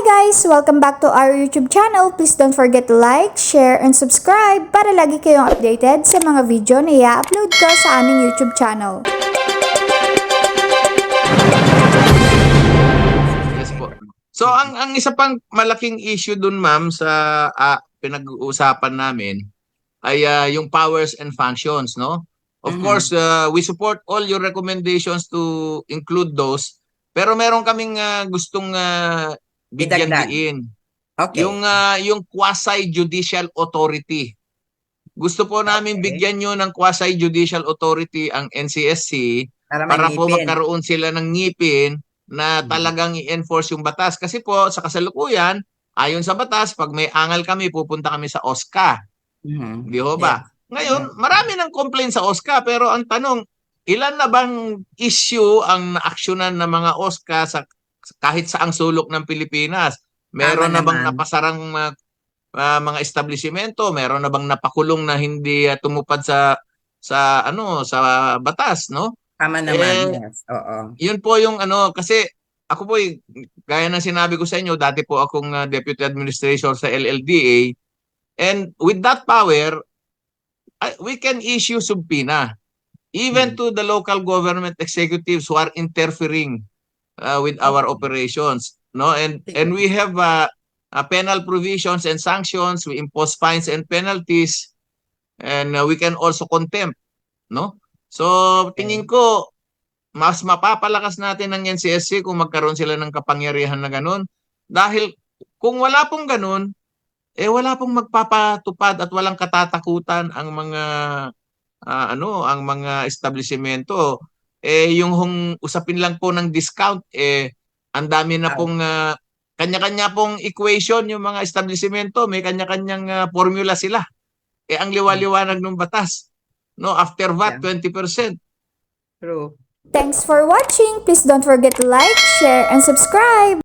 guys! Welcome back to our YouTube channel. Please don't forget to like, share, and subscribe para lagi kayong updated sa mga video na i-upload ko sa aming YouTube channel. Yes po. So ang ang isa pang malaking issue dun ma'am sa ah, pinag-uusapan namin ay ah, yung powers and functions, no? Of Mhm. course, uh, we support all your recommendations to include those. Pero meron kaming ah, gustong ah, bigyan Idagdag. diin. Okay. Yung ah, yung quasi judicial authority. Gusto po namin Okay. bigyan nyo ng quasi judicial authority ang NCSC para, para po magkaroon sila ng ngipin na Mhm. talagang i-enforce yung batas. Kasi po sa kasalukuyan, ayon sa batas, pag may angal kami, pupunta kami sa OSCA. Mhm. Di ho ba? Ngayon, marami ng complaint sa OSCA pero ang tanong, ilan na bang issue ang naaksyonan ng mga OSCA sa kahit saang sulok ng Pilipinas? Meron Tama na bang naman. napasarang uh, uh, mga establishmento? Meron na bang napakulong na hindi uh, tumupad sa sa ano sa batas, no? Tama naman. Eh, yes. Oo. yun po yung ano kasi ako po gaya ng sinabi ko sa inyo dati po akong uh, deputy administrator sa LLDA and with that power I- we can issue subpoena even Hmm. to the local government executives who are interfering uh, with our operations no? And and we have uh, uh, penal provisions and sanctions. We impose fines and penalties. And uh, we can also contempt no? So tingin ko mas mapapalakas natin ng NCSC kung magkaroon sila ng kapangyarihan na ganun. Dahil kung wala pong ganun, eh wala pong magpapatupad at walang katatakutan ang mga ah, ano, ang mga establishmento. Eh yung hung, usapin lang po ng discount eh ang dami na Ah. pong ah, kanya-kanya pong equation yung mga establishmento, may kanya-kanyang ah, formula sila. Eh ang liwa-liwanag ng batas. No, after VAT 20%. True. Thanks for watching! Please don't forget to like, share, and subscribe!